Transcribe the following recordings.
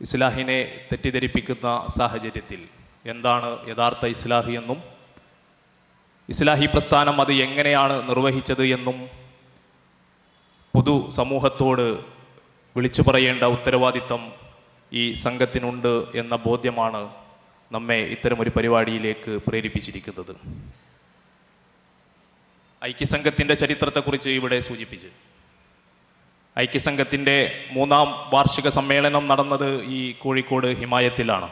ഇസ്ലാഹിനെ തെറ്റിദ്ധരിപ്പിക്കുന്ന സാഹചര്യത്തിൽ എന്താണ് യഥാർത്ഥ ഇസ്ലാഹി എന്നും? ഇസ്ലാഹി പ്രസ്ഥാനം അത് എങ്ങനെയാണ് നിർവഹിച്ചത് എന്നും പൊതു സമൂഹത്തോട് വിളിച്ചു പറയേണ്ട ഉത്തരവാദിത്തം ഈ സംഘത്തിനുണ്ട് എന്ന ബോധ്യമാണ് നമ്മെ ഇത്തരമൊരു പരിപാടിയിലേക്ക് പ്രേരിപ്പിച്ചിരിക്കുന്നത്. ഐക്യസംഘത്തിന്റെ ചരിത്രത്തെക്കുറിച്ച് ഇവിടെ സൂചിപ്പിച്ച്. ഐക്യസംഘത്തിന്റെ മൂന്നാം വാർഷിക സമ്മേളനം നടന്നത് ഈ കോഴിക്കോട് ഹിമായത്തിലാണ്.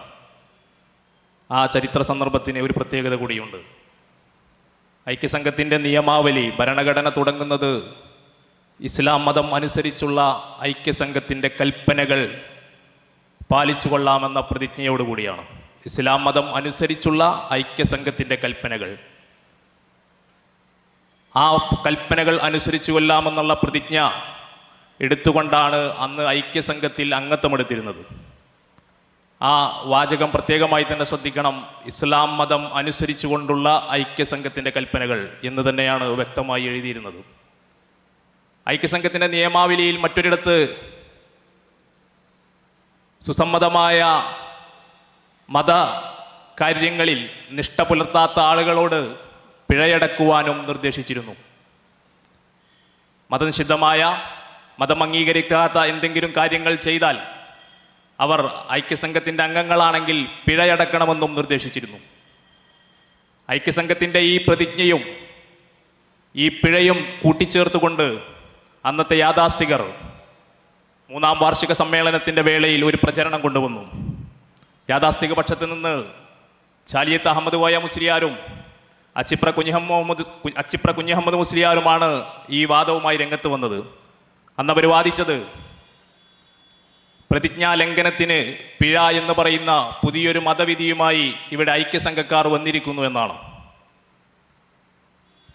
ആ ചരിത്ര സന്ദർഭത്തിന് ഒരു പ്രത്യേകത കൂടിയുണ്ട്. ഐക്യസംഘത്തിന്റെ നിയമാവലി ഭരണഘടന തുടങ്ങുന്നത് ഇസ്ലാം മതം അനുസരിച്ചുള്ള ഐക്യസംഘത്തിന്റെ കൽപ്പനകൾ പാലിച്ചു കൊള്ളാമെന്ന പ്രതിജ്ഞയോടുകൂടിയാണ് ഇസ്ലാം മതം അനുസരിച്ചുള്ള ഐക്യസംഘത്തിന്റെ കൽപ്പനകൾ. ആ കൽപ്പനകൾ അനുസരിച്ചു കൊല്ലാമെന്നുള്ള പ്രതിജ്ഞ എടുത്തുകൊണ്ടാണ് അന്ന് ഐക്യസംഘത്തിൽ അംഗത്വമെടുത്തിരുന്നത് ആ വാചകം പ്രത്യേകമായി തന്നെ ശ്രദ്ധിക്കണം. ഇസ്ലാം മതം അനുസരിച്ചുകൊണ്ടുള്ള ഐക്യസംഘത്തിന്റെ കൽപ്പനകൾ എന്ന് തന്നെയാണ് വ്യക്തമായി എഴുതിയിരുന്നത്. ഐക്യസംഘത്തിന്റെ നിയമാവലിയിൽ മറ്റൊരിടത്ത് സുസമ്മതമായ മത കാര്യങ്ങളിൽ നിഷ്ഠ പുലർത്താത്ത ആളുകളോട് പിഴയടക്കുവാനും നിർദ്ദേശിച്ചിരുന്നു. മതനിഷിദ്ധമായ മതം അംഗീകരിക്കാത്ത എന്തെങ്കിലും കാര്യങ്ങൾ ചെയ്താൽ അവർ ഐക്യസംഘത്തിന്റെ അംഗങ്ങളാണെങ്കിൽ പിഴയടക്കണമെന്നും നിർദ്ദേശിച്ചിരുന്നു. ഐക്യസംഘത്തിന്റെ ഈ പ്രതിജ്ഞയും ഈ പിഴയും കൂട്ടിച്ചേർത്തുകൊണ്ട് അന്നത്തെ യാഥാസ്ഥികർ മൂന്നാം വാർഷിക സമ്മേളനത്തിന്റെ വേളയിൽ ഒരു പ്രചരണം കൊണ്ടുവന്നു. യാഥാസ്ഥിക പക്ഷത്ത് നിന്ന് ചാലിയത്ത് അഹമ്മദ് കോയ മുസ്ലിയാരും അച്ചിപ്ര കുഞ്ഞഹമ്മദ് അച്ചിപ്ര കുഞ്ഞഹമ്മദ് മുസ്ലിയാരുമാണ് ഈ വാദവുമായി രംഗത്ത് വന്നത്. അന്ന് അവർ വാദിച്ചത് പ്രതിജ്ഞാ ലംഘനത്തിന് പിഴ എന്ന് പറയുന്ന പുതിയൊരു മതവിധിയുമായി ഇവിടെ ഐക്യസംഘക്കാർ വന്നിരിക്കുന്നു എന്നാണ്.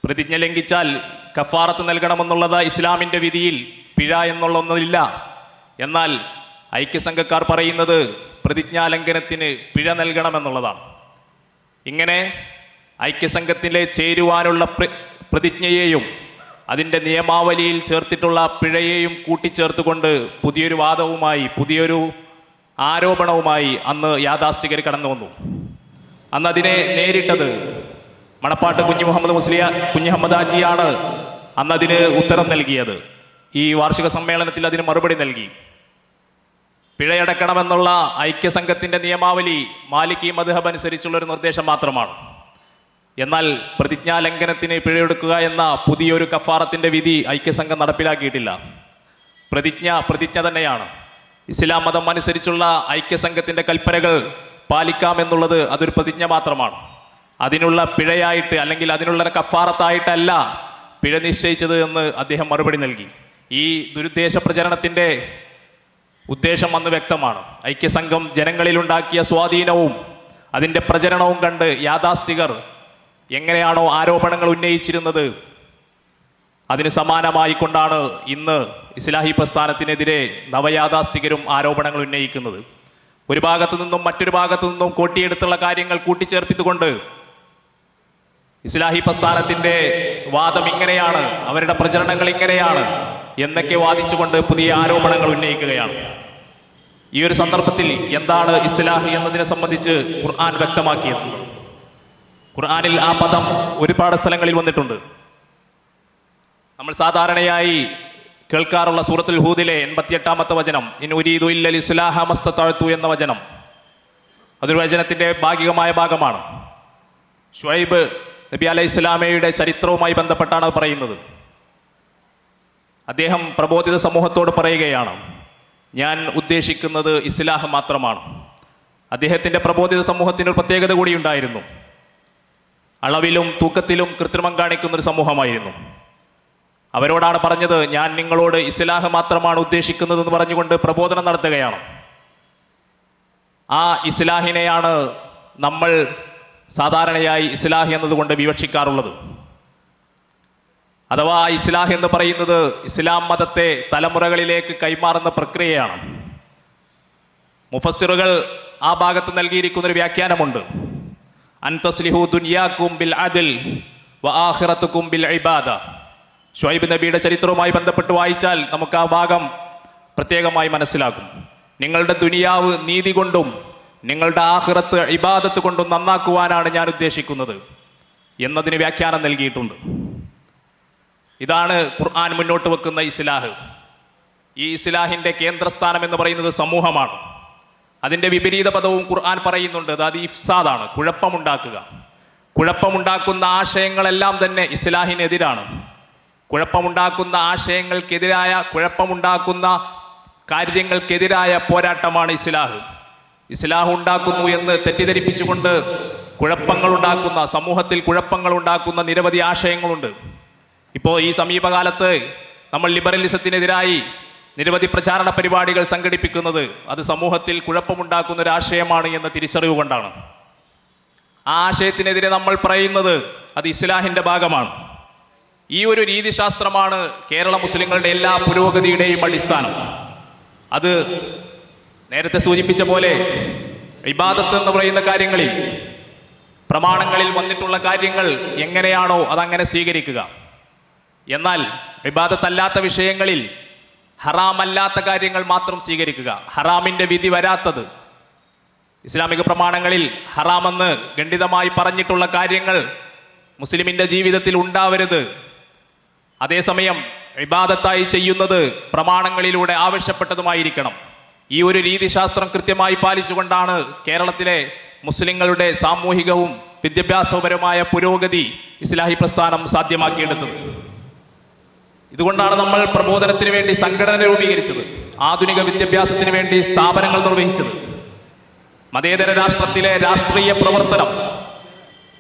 പ്രതിജ്ഞ ലംഘിച്ചാൽ കഫാറത്ത് നൽകണമെന്നുള്ളത് ഇസ്ലാമിന്റെ വിധിയിൽ പിഴ എന്നുള്ള ഒന്നില്ല എന്നാൽ ഐക്യസംഘക്കാർ പറയുന്നത് പ്രതിജ്ഞാ ലംഘനത്തിന് പിഴ നൽകണമെന്നുള്ളതാണ്. ഇങ്ങനെ ഐക്യസംഘത്തിലെ ചേരുവാനുള്ള പ്ര- പ്രതിജ്ഞയെയും അതിന്റെ നിയമാവലിയിൽ ചേർത്തിട്ടുള്ള പിഴയെയും കൂട്ടിച്ചേർത്തുകൊണ്ട് പുതിയൊരു വാദവുമായി പുതിയൊരു ആരോപണവുമായി അന്ന് യാഥാസ്ഥികർ കടന്നു വന്നു. അന്ന് അതിനെ നേരിട്ടത് മണപ്പാട്ട് കുഞ്ഞു മുഹമ്മദ് മുസ്ലിയ കുഞ്ഞു ഹമ്മദാജിയാണ് അന്ന് അതിന് ഉത്തരം നൽകിയത്. ഈ വാർഷിക സമ്മേളനത്തിൽ അതിന് മറുപടി നൽകി. പിഴയടക്കണമെന്നുള്ള ഐക്യസംഘത്തിന്റെ നിയമാവലി മാലിക് ഈ മധുഹബ് അനുസരിച്ചുള്ളൊരു നിർദ്ദേശം മാത്രമാണ്. എന്നാൽ പ്രതിജ്ഞാ ലംഘനത്തിന് പിഴയെടുക്കുക എന്ന പുതിയൊരു കഫാറത്തിന്റെ വിധി ഐക്യസംഘം നടപ്പിലാക്കിയിട്ടില്ല. പ്രതിജ്ഞ പ്രതിജ്ഞ തന്നെയാണ്. ഇസ്ലാം മതം അനുസരിച്ചുള്ള ഐക്യസംഘത്തിന്റെ കൽപ്പനകൾ പാലിക്കാമെന്നുള്ളത് അതൊരു പ്രതിജ്ഞ മാത്രമാണ്. അതിനുള്ള പിഴയായിട്ട് അല്ലെങ്കിൽ അതിനുള്ള കഫാറത്തായിട്ടല്ല പിഴ നിശ്ചയിച്ചത് എന്ന് അദ്ദേഹം മറുപടി നൽകി. ഈ ദുരുദ്ദേശ പ്രചരണത്തിന്റെ ഉദ്ദേശം അന്ന് വ്യക്തമാണ്. ഐക്യസംഘം ജനങ്ങളിലുണ്ടാക്കിയ സ്വാധീനവും അതിന്റെ പ്രചരണവും കണ്ട് യാഥാസ്ഥികർ എങ്ങനെയാണോ ആരോപണങ്ങൾ ഉന്നയിച്ചിരുന്നത്? അതിന് സമാനമായി കൊണ്ടാണ് ഇന്ന് ഇസ്ലാഹി പ്രസ്ഥാനത്തിനെതിരെ നവയാഥാസ്ഥികരും ആരോപണങ്ങൾ ഉന്നയിക്കുന്നത്. ഒരു ഭാഗത്തു നിന്നും മറ്റൊരു ഭാഗത്തു നിന്നും കോട്ടിയെടുത്തുള്ള കാര്യങ്ങൾ കൂട്ടിച്ചേർപ്പിത്തുകൊണ്ട് ഇസ്ലാഹി പ്രസ്ഥാനത്തിന്റെ വാദം ഇങ്ങനെയാണ് അവരുടെ പ്രചരണങ്ങൾ ഇങ്ങനെയാണ് എന്നൊക്കെ വാദിച്ചുകൊണ്ട് പുതിയ ആരോപണങ്ങൾ ഉന്നയിക്കുകയാണ്. ഈ ഒരു സന്ദർഭത്തിൽ എന്താണ് ഇസ്ലാഹി എന്നതിനെ സംബന്ധിച്ച് ഖുർആൻ വ്യക്തമാക്കിയത്? ഖുർആനിൽ ആ പദം ഒരുപാട് സ്ഥലങ്ങളിൽ വന്നിട്ടുണ്ട്. നമ്മൾ സാധാരണയായി കേൾക്കാറുള്ള സൂറത്തുൽ ഹൂദിലെ എൺപത്തിയെട്ടാമത്തെ വചനം ഇൻ ഉരീദു ഇല്ലൽ ഇസ്ലാഹ മസ്തത്തഴ്ത്തു എന്ന വചനം അതൊരു വചനത്തിന്റെ ഭാഗികമായ ഭാഗമാണ്. ഷുഹൈബ് നബി അലൈഹി ഇസ്ലാമയുടെ ചരിത്രവുമായി ബന്ധപ്പെട്ടാണ് അത് പറയുന്നത്. അദ്ദേഹം പ്രബോധിത സമൂഹത്തോട് പറയുകയാണ് ഞാൻ ഉദ്ദേശിക്കുന്നത് ഇസ്ലാഹ് മാത്രമാണ്. അദ്ദേഹത്തിന്റെ പ്രബോധിത സമൂഹത്തിന് ഒരു പ്രത്യേകത കൂടി ഉണ്ടായിരുന്നു. അളവിലും തൂക്കത്തിലും കൃത്രിമം കാണിക്കുന്ന ഒരു സമൂഹമായിരുന്നു. അവരോടാണ് പറഞ്ഞത് ഞാൻ നിങ്ങളോട് ഇസ്ലാഹ് മാത്രമാണ് ഉദ്ദേശിക്കുന്നതെന്ന് പറഞ്ഞുകൊണ്ട് പ്രബോധനം നടത്തുകയാണ്. ആ ഇസ്ലാഹിനെയാണ് നമ്മൾ സാധാരണയായി ഇസ്ലാഹ് എന്നതുകൊണ്ട് വിവക്ഷിക്കാറുള്ളത്. അഥവാ ഇസ്ലാഹ് എന്ന് പറയുന്നത് ഇസ്ലാം മതത്തെ തലമുറകളിലേക്ക് കൈമാറുന്ന പ്രക്രിയയാണ്. മുഫസ്സിറുകൾ ആ ഭാഗത്ത് നൽകിയിരിക്കുന്നൊരു വ്യാഖ്യാനമുണ്ട്. അൻതസ്ലിഹു ദുനിയാക്കും ബിൽ അദിൽ വ ആഹിറത്തുക്കും ബിൽ ഇബാദ ഷുഹൈബ് നബിയുടെ ചരിത്രവുമായി ബന്ധപ്പെട്ട് വായിച്ചാൽ നമുക്ക് ആ ഭാഗം പ്രത്യേകമായി മനസ്സിലാകും. നിങ്ങളുടെ ദുനിയാവ് നീതി കൊണ്ടും നിങ്ങളുടെ ആഹ്റത്ത് ഇബാദത്ത് കൊണ്ടും നന്നാക്കുവാനാണ് ഞാൻ ഉദ്ദേശിക്കുന്നത് എന്നതിന് വ്യാഖ്യാനം നൽകിയിട്ടുണ്ട്. ഇതാണ് ഖുർആൻ മുന്നോട്ട് വെക്കുന്ന ഇസ്ലാഹ്. ഈ ഇസ്ലാഹിന്റെ കേന്ദ്രസ്ഥാനം എന്ന് പറയുന്നത് സമൂഹമാണ്. അതിന്റെ വിപരീത പദവും ഖുർആൻ പറയുന്നുണ്ട്. അത് ഇഫ്സാദാണ്. കുഴപ്പമുണ്ടാക്കുക. കുഴപ്പമുണ്ടാക്കുന്ന ആശയങ്ങളെല്ലാം തന്നെ ഇസ്ലാഹിനെതിരാണ്. കുഴപ്പമുണ്ടാക്കുന്ന ആശയങ്ങൾക്കെതിരായ കുഴപ്പമുണ്ടാക്കുന്ന കാര്യങ്ങൾക്കെതിരായ പോരാട്ടമാണ് ഇസ്ലാഹ്. ഇസ്ലാഹ് ഉണ്ടാക്കുന്നു എന്ന് തെറ്റിദ്ധരിപ്പിച്ചുകൊണ്ട് കുഴപ്പങ്ങൾ ഉണ്ടാക്കുന്ന സമൂഹത്തിൽ കുഴപ്പങ്ങൾ ഉണ്ടാക്കുന്ന നിരവധി ആശയങ്ങളുണ്ട്. ഇപ്പോൾ ഈ സമീപകാലത്ത് നമ്മൾ ലിബറലിസത്തിനെതിരായി നിരവധി പ്രചാരണ പരിപാടികൾ സംഘടിപ്പിക്കുന്നത് അത് സമൂഹത്തിൽ കുഴപ്പമുണ്ടാക്കുന്ന ഒരു ആശയമാണ് എന്ന തിരിച്ചറിവ് കൊണ്ടാണ്. ആ ആശയത്തിനെതിരെ നമ്മൾ പറയുന്നത് അത് ഇസ്ലാഹിന്റെ ഭാഗമാണ്. ഈ ഒരു രീതിശാസ്ത്രമാണ് കേരള മുസ്ലിങ്ങളുടെ എല്ലാ പുരോഗതിയുടെയും അടിസ്ഥാനം. അത് നേരത്തെ സൂചിപ്പിച്ച പോലെ വിവാദത്ത് എന്ന് പറയുന്ന കാര്യങ്ങളിൽ പ്രമാണങ്ങളിൽ വന്നിട്ടുള്ള കാര്യങ്ങൾ എങ്ങനെയാണോ അതങ്ങനെ സ്വീകരിക്കുക. എന്നാൽ വിവാദത്തല്ലാത്ത വിഷയങ്ങളിൽ ഹറാമല്ലാത്ത കാര്യങ്ങൾ മാത്രം സ്വീകരിക്കുക. ഹറാമിന്റെ വിധി വരാത്തത്. ഇസ്ലാമിക പ്രമാണങ്ങളിൽ ഹറാമെന്ന് ഖണ്ഡിതമായി പറഞ്ഞിട്ടുള്ള കാര്യങ്ങൾ മുസ്ലിമിന്റെ ജീവിതത്തിൽ ഉണ്ടാവരുത്. അതേസമയം വിവാദത്തായി ചെയ്യുന്നത് പ്രമാണങ്ങളിലൂടെ ആവശ്യപ്പെട്ടതുമായിരിക്കണം. ഈ ഒരു രീതിശാസ്ത്രം കൃത്യമായി പാലിച്ചുകൊണ്ടാണ് കേരളത്തിലെ മുസ്ലിങ്ങളുടെ സാമൂഹികവും വിദ്യാഭ്യാസപരവുമായ പുരോഗതി ഇസ്ലാഹി പ്രസ്ഥാനം സാധ്യമാക്കിയെടുത്തത്. ഇതുകൊണ്ടാണ് നമ്മൾ പ്രബോധനത്തിന് വേണ്ടി സംഘടന രൂപീകരിച്ചത് ആധുനിക വിദ്യാഭ്യാസത്തിന് വേണ്ടി സ്ഥാപനങ്ങൾ നിർവഹിച്ചത്. മതേതര രാഷ്ട്രത്തിലെ രാഷ്ട്രീയ പ്രവർത്തനം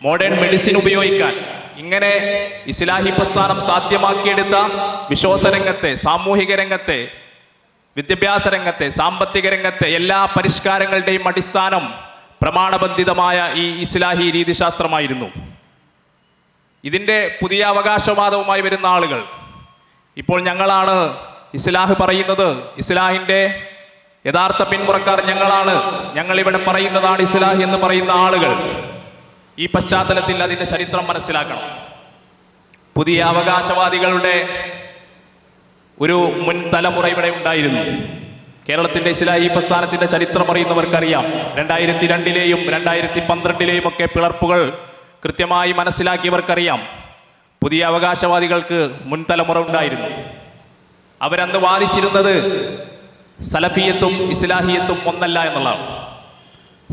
മോഡേൺ മെഡിസിൻ ഉപയോഗിക്കാൻ ഇങ്ങനെ ഇസ്ലാഹി പ്രസ്ഥാനം സാധ്യമാക്കിയെടുത്ത വിശ്വാസരംഗത്തെ സാമൂഹിക രംഗത്തെ വിദ്യാഭ്യാസ രംഗത്തെ സാമ്പത്തിക രംഗത്തെ എല്ലാ പരിഷ്കാരങ്ങളുടെയും അടിസ്ഥാനം പ്രമാണബന്ധിതമായ ഈ ഇസ്ലാഹി രീതിശാസ്ത്രമായിരുന്നു. ഇതിന്റെ പുതിയ അവകാശവാദവുമായി വരുന്ന ആളുകൾ ഇപ്പോൾ ഞങ്ങളാണ് ഇസ്ലാഹ് പറയുന്നത്. ഇസ്ലാഹിന്റെ യഥാർത്ഥ പിന്മുറക്കാർ ഞങ്ങളാണ്. ഞങ്ങൾ ഇവിടെ പറയുന്നതാണ് ഇസ്ലാഹ് എന്ന് പറയുന്ന ആളുകൾ. ഈ പശ്ചാത്തലത്തിൽ അതിന്റെ ചരിത്രം മനസ്സിലാക്കണം. പുതിയ അവകാശവാദികളുടെ ഒരു മുൻ തലമുറ ഇവിടെ ഉണ്ടായിരുന്നു. കേരളത്തിന്റെ ഇസ്ലാഹി പ്രസ്ഥാനത്തിന്റെ ചരിത്രം അറിയുന്നവർക്കറിയാം. രണ്ടായിരത്തി രണ്ടിലെയും രണ്ടായിരത്തി പന്ത്രണ്ടിലെയും ഒക്കെ പിളർപ്പുകൾ കൃത്യമായി മനസ്സിലാക്കിയവർക്കറിയാം. പുതിയ അവകാശവാദികൾക്ക് മുൻതലമുറ ഉണ്ടായിരുന്നു. അവരന്ന് വാദിച്ചിരുന്നത് സലഫിയത്തും ഇസ്ലാഹിയത്തും ഒന്നല്ല എന്നുള്ളതാണ്.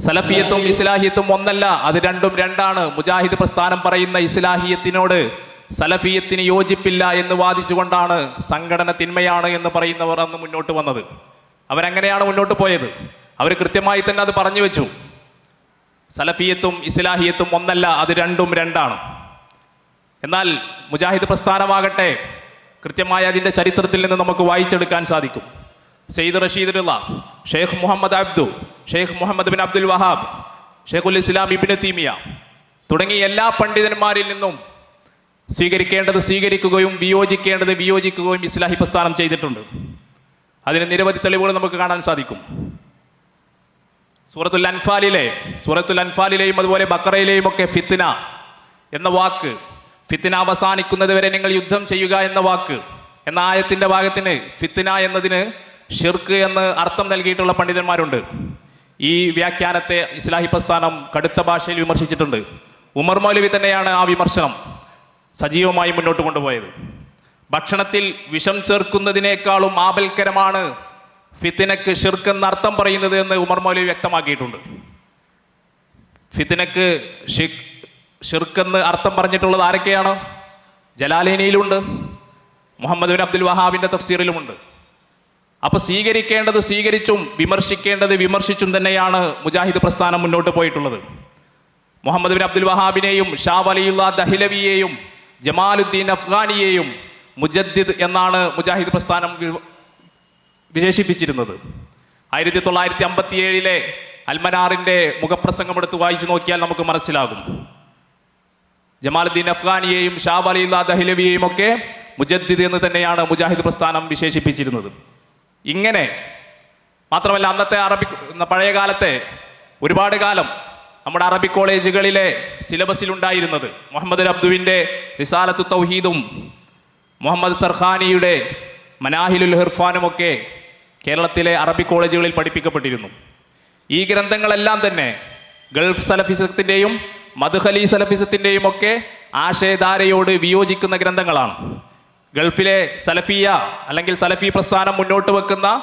സലഫിയത്തും ഇസ്ലാഹിയത്തും ഒന്നല്ല അത് രണ്ടും രണ്ടാണ്. മുജാഹിദ് പ്രസ്ഥാനം പറയുന്ന ഇസ്ലാഹിയത്തിനോട് സലഫിയത്തിന് യോജിപ്പില്ല എന്ന് വാദിച്ചുകൊണ്ടാണ് സംഘടന തിന്മയാണ് എന്ന് പറയുന്നവർ അന്ന് മുന്നോട്ട് വന്നത്. അവരങ്ങനെയാണ് മുന്നോട്ട് പോയത്? അവർ കൃത്യമായി തന്നെ അത് പറഞ്ഞു വെച്ചു. സലഫിയത്തും ഇസ്ലാഹിയത്തും ഒന്നല്ല അത് രണ്ടും രണ്ടാണ്. എന്നാൽ മുജാഹിദ് പ്രസ്ഥാനമാകട്ടെ കൃത്യമായ അതിന്റെ ചരിത്രത്തിൽ നിന്ന് നമുക്ക് വായിച്ചെടുക്കാൻ സാധിക്കും. Sayyid റഷീദുള്ള Sheikh Muhammad Abduh Sheikh Muhammad bin Abdul Wahhab ഷെയ്ഖുൽ ഇസ്ലാം ഇബിന് തീമിയ തുടങ്ങി എല്ലാ പണ്ഡിതന്മാരിൽ നിന്നും സ്വീകരിക്കേണ്ടത് സ്വീകരിക്കുകയും വിയോജിക്കേണ്ടത് വിയോജിക്കുകയും ഇസ്ലാഹി പ്രസ്ഥാനം ചെയ്തിട്ടുണ്ട്. അതിന് നിരവധി തെളിവുകൾ നമുക്ക് കാണാൻ സാധിക്കും. സൂറത്തുൽ അൻഫാലിലെ സൂറത്തുൽ അൻഫാലിലെയും അതുപോലെ ബക്കറയിലെയും ഒക്കെ ഫിത്തിന എന്ന വാക്ക് ഫിത്തിന അവസാനിക്കുന്നത് വരെ നിങ്ങൾ യുദ്ധം ചെയ്യുക എന്ന വാക്ക്. എന്ന ആയത്തിന്റെ ഭാഗത്തിന് ഫിത്തിന എന്നതിന് ഷിർക്ക് എന്ന് അർത്ഥം നൽകിയിട്ടുള്ള പണ്ഡിതന്മാരുണ്ട്. ഈ വ്യാഖ്യാനത്തെ ഇസ്ലാഹി പ്രസ്ഥാനം കടുത്ത ഭാഷയിൽ വിമർശിച്ചിട്ടുണ്ട്. ഉമർ മൗലവി തന്നെയാണ് ആ വിമർശനം സജീവമായി മുന്നോട്ട് കൊണ്ടുപോയത്. ഭക്ഷണത്തിൽ വിഷം ചേർക്കുന്നതിനേക്കാളും ആപൽക്കരമാണ് ഫിത്തിനക്ക് എന്ന അർത്ഥം പറയുന്നത് എന്ന് ഉമർ മൗലവി വ്യക്തമാക്കിയിട്ടുണ്ട്. ഫിത്തിനക്ക് ഷിക് ഷിർക്കെന്ന് അർത്ഥം പറഞ്ഞിട്ടുള്ളത് ആരൊക്കെയാണ്? ജലാലിനിയിലുണ്ട്. മുഹമ്മദ് ബിൻ അബ്ദുൽ വഹാബിന്റെ തഫ്സീറിലുമുണ്ട്. അപ്പോൾ സ്വീകരിക്കേണ്ടത് സ്വീകരിച്ചും വിമർശിക്കേണ്ടത് വിമർശിച്ചും തന്നെയാണ് മുജാഹിദ് പ്രസ്ഥാനം മുന്നോട്ട് പോയിട്ടുള്ളത്. മുഹമ്മദ് ബിൻ അബ്ദുൽ വഹാബിനെയും ഷാ വലിയുള്ള ദഹിലവിയെയും ജമാലുദ്ദീൻ അഫ്ഗാനിയെയും മുജദ്ദിദ് എന്നാണ് മുജാഹിദ് പ്രസ്ഥാനം വിശേഷിപ്പിച്ചിരുന്നത്. ആയിരത്തി തൊള്ളായിരത്തി അമ്പത്തിയേഴിലെ അൽമനാറിന്റെ മുഖപ്രസംഗം എടുത്ത് വായിച്ചു നോക്കിയാൽ നമുക്ക് മനസ്സിലാകും. ജമാലുദ്ദീൻ അഫ്ഗാനിയെയും ഷാബ് വലിയുള്ള ദഹ്ലവിയെയും ഒക്കെ മുജദ്ദിദ് എന്ന് തന്നെയാണ് മുജാഹിദ് പ്രസ്ഥാനം വിശേഷിപ്പിച്ചിരുന്നത്. ഇങ്ങനെ മാത്രമല്ല അന്നത്തെ അറബി പഴയ കാലത്തെ ഒരുപാട് കാലം നമ്മുടെ അറബി കോളേജുകളിലെ സിലബസിൽ ഉണ്ടായിരുന്നത് മുഹമ്മദ് അബ്ദുവിന്റെ റിസാലത്തു തൗഹീദും മുഹമ്മദ് സർഖാനിയുടെ മനാഹിലുൽ ഹിർഫാനുമൊക്കെ കേരളത്തിലെ അറബി കോളേജുകളിൽ പഠിപ്പിക്കപ്പെട്ടിരുന്നു. ഈ ഗ്രന്ഥങ്ങളെല്ലാം തന്നെ ഗൾഫ് സലഫിസത്തിന്റെയും മധുഹലി സലഫിസത്തിന്റെയും ഒക്കെ ആശയധാരയോട് വിയോജിക്കുന്ന ഗ്രന്ഥങ്ങളാണ്. ഗൾഫിലെ സലഫിയ അല്ലെങ്കിൽ സലഫി പ്രസ്ഥാനം മുന്നോട്ട് വെക്കുന്ന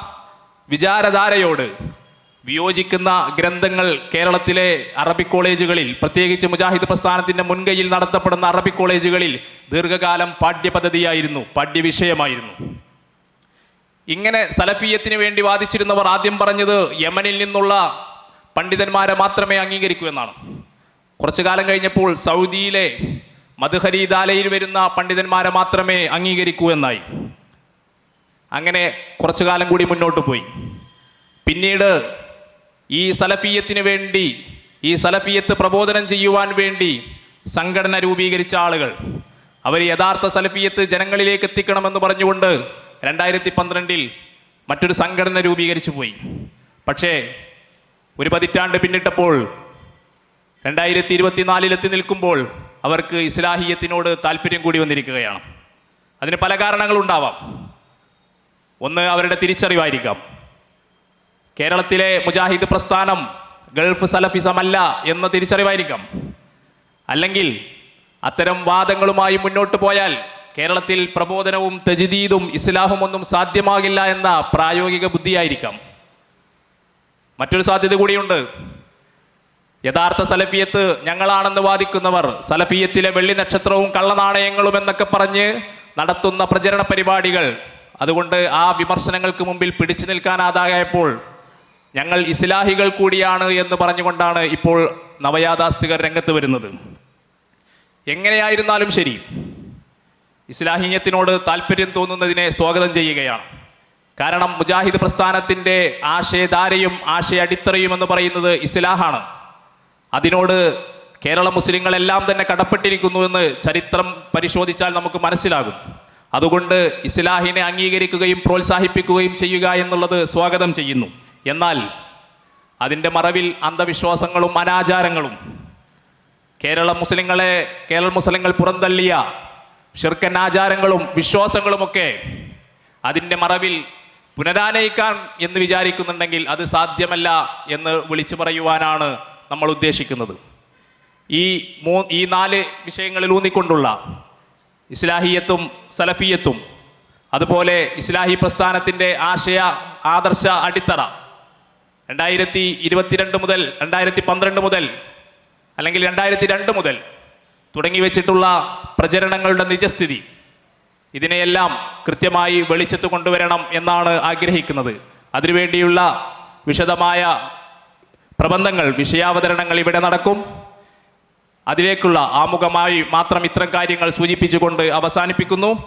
വിചാരധാരയോട് വിയോജിക്കുന്ന ഗ്രന്ഥങ്ങൾ കേരളത്തിലെ അറബി കോളേജുകളിൽ പ്രത്യേകിച്ച് മുജാഹിദ് പ്രസ്ഥാനത്തിന്റെ മുൻകൈയിൽ നടത്തപ്പെടുന്ന അറബി കോളേജുകളിൽ ദീർഘകാലം പാഠ്യപദ്ധതിയായിരുന്നു പാഠ്യവിഷയമായിരുന്നു. ഇങ്ങനെ സലഫിയത്തിന് വേണ്ടി വാദിച്ചിരുന്നവർ ആദ്യം പറഞ്ഞത് യമനിൽ നിന്നുള്ള പണ്ഡിതന്മാരെ മാത്രമേ അംഗീകരിക്കൂ എന്നാണ്. കുറച്ചു കാലം കഴിഞ്ഞപ്പോൾ സൗദിയിലെ മധുഹരീദാലയിൽ വരുന്ന പണ്ഡിതന്മാരെ മാത്രമേ അംഗീകരിക്കൂ എന്നായി. അങ്ങനെ കുറച്ചു കാലം കൂടി മുന്നോട്ട് പോയി. പിന്നീട് ഈ സലഫീയത്തിന് വേണ്ടി ഈ സലഫീയത്ത് പ്രബോധനം ചെയ്യുവാൻ വേണ്ടി സംഘടന രൂപീകരിച്ച ആളുകൾ. അവർ യഥാർത്ഥ സലഫീയത്ത് ജനങ്ങളിലേക്ക് എത്തിക്കണമെന്ന് പറഞ്ഞുകൊണ്ട് രണ്ടായിരത്തി പന്ത്രണ്ടിൽ മറ്റൊരു സംഘടന രൂപീകരിച്ചു പോയി. പക്ഷേ ഒരു പതിറ്റാണ്ട് പിന്നിട്ടപ്പോൾ രണ്ടായിരത്തി ഇരുപത്തിനാലിലെത്തി നിൽക്കുമ്പോൾ അവർക്ക് ഇസ്ലാഹിയത്തിനോട് താല്പര്യം കൂടി വന്നിരിക്കുകയാണ്. അതിന് പല കാരണങ്ങളുണ്ടാവാം. ഒന്ന് അവരുടെ തിരിച്ചറിവായിരിക്കാം. കേരളത്തിലെ മുജാഹിദ് പ്രസ്ഥാനം ഗൾഫ് സലഫിസമല്ല എന്ന തിരിച്ചറിവായിരിക്കാം. അല്ലെങ്കിൽ അത്തരം വാദങ്ങളുമായി മുന്നോട്ട് പോയാൽ കേരളത്തിൽ പ്രബോധനവും തജിദീദും ഇസ്ലാഹും ഒന്നും സാധ്യമാകില്ല എന്ന പ്രായോഗിക ബുദ്ധിയായിരിക്കാം. മറ്റൊരു സാധ്യത കൂടിയുണ്ട്. യഥാർത്ഥ സലഫിയത്ത് ഞങ്ങളാണെന്ന് വാദിക്കുന്നവർ സലഫിയത്തിലെ വെള്ളി നക്ഷത്രവും കള്ളനാണയങ്ങളും എന്നൊക്കെ പറഞ്ഞ് നടത്തുന്ന പ്രചരണ പരിപാടികൾ. അതുകൊണ്ട് ആ വിമർശനങ്ങൾക്ക് മുമ്പിൽ പിടിച്ചു നിൽക്കാനാതായപ്പോൾ ഞങ്ങൾ ഇസ്ലാഹികൾ കൂടിയാണ് എന്ന് പറഞ്ഞുകൊണ്ടാണ് ഇപ്പോൾ നവയാഥാസ്തികർ രംഗത്ത് വരുന്നത്. എങ്ങനെയായിരുന്നാലും ശരി ഇസ്ലാഹിയത്തിനോട് താല്പര്യം തോന്നുന്നതിനെ സ്വാഗതം ചെയ്യുകയാണ്. കാരണം മുജാഹിദ് പ്രസ്ഥാനത്തിന്റെ ആശയധാരയും ആശയ അടിത്തറയും എന്ന് പറയുന്നത് ഇസ്ലാഹാണ്. അതിനോട് കേരള മുസ്ലിങ്ങളെല്ലാം തന്നെ കടപ്പെട്ടിരിക്കുന്നു എന്ന് ചരിത്രം പരിശോധിച്ചാൽ നമുക്ക് മനസ്സിലാകും. അതുകൊണ്ട് ഇസ്ലാഹിനെ അംഗീകരിക്കുകയും പ്രോത്സാഹിപ്പിക്കുകയും ചെയ്യുക എന്നുള്ളത് സ്വാഗതം ചെയ്യുന്നു. എന്നാൽ അതിന്റെ മറവിൽ അന്ധവിശ്വാസങ്ങളും അനാചാരങ്ങളും കേരള മുസ്ലിങ്ങളെ കേരള മുസ്ലിങ്ങൾ പുറന്തള്ളിയ ഷിർക്കൻ ആചാരങ്ങളും വിശ്വാസങ്ങളുമൊക്കെ അതിന്റെ മറവിൽ പുനരാനയിക്കാം എന്ന് വിചാരിക്കുന്നുണ്ടെങ്കിൽ അത് സാധ്യമല്ല എന്ന് വിളിച്ചു പറയുവാനാണ് നമ്മൾ ഉദ്ദേശിക്കുന്നത്. ഈ മൂ ഈ നാല് വിഷയങ്ങളിൽ ഊന്നിക്കൊണ്ടുള്ള ഇസ്ലാഹിയത്തും സലഫിയത്തും അതുപോലെ ഇസ്ലാഹി പ്രസ്ഥാനത്തിന്റെ ആശയ ആദർശ അടിത്തറ രണ്ടായിരത്തി ഇരുപത്തിരണ്ട് മുതൽ രണ്ടായിരത്തി പന്ത്രണ്ട് മുതൽ അല്ലെങ്കിൽ രണ്ടായിരത്തി രണ്ട് മുതൽ തുടങ്ങി വെച്ചിട്ടുള്ള പ്രചരണങ്ങളുടെ നിജസ്ഥിതി ഇതിനെയെല്ലാം കൃത്യമായി വെളിച്ചത്ത് കൊണ്ടുവരണം എന്നാണ് ആഗ്രഹിക്കുന്നത്. അതിനുവേണ്ടിയുള്ള വിശദമായ പ്രബന്ധങ്ങൾ വിഷയാവതരണങ്ങൾ ഇവിടെ നടക്കും. അതിലേക്കുള്ള ആമുഖമായി മാത്രം ഇത്തരം കാര്യങ്ങൾ സൂചിപ്പിച്ചുകൊണ്ട് അവസാനിപ്പിക്കുന്നു.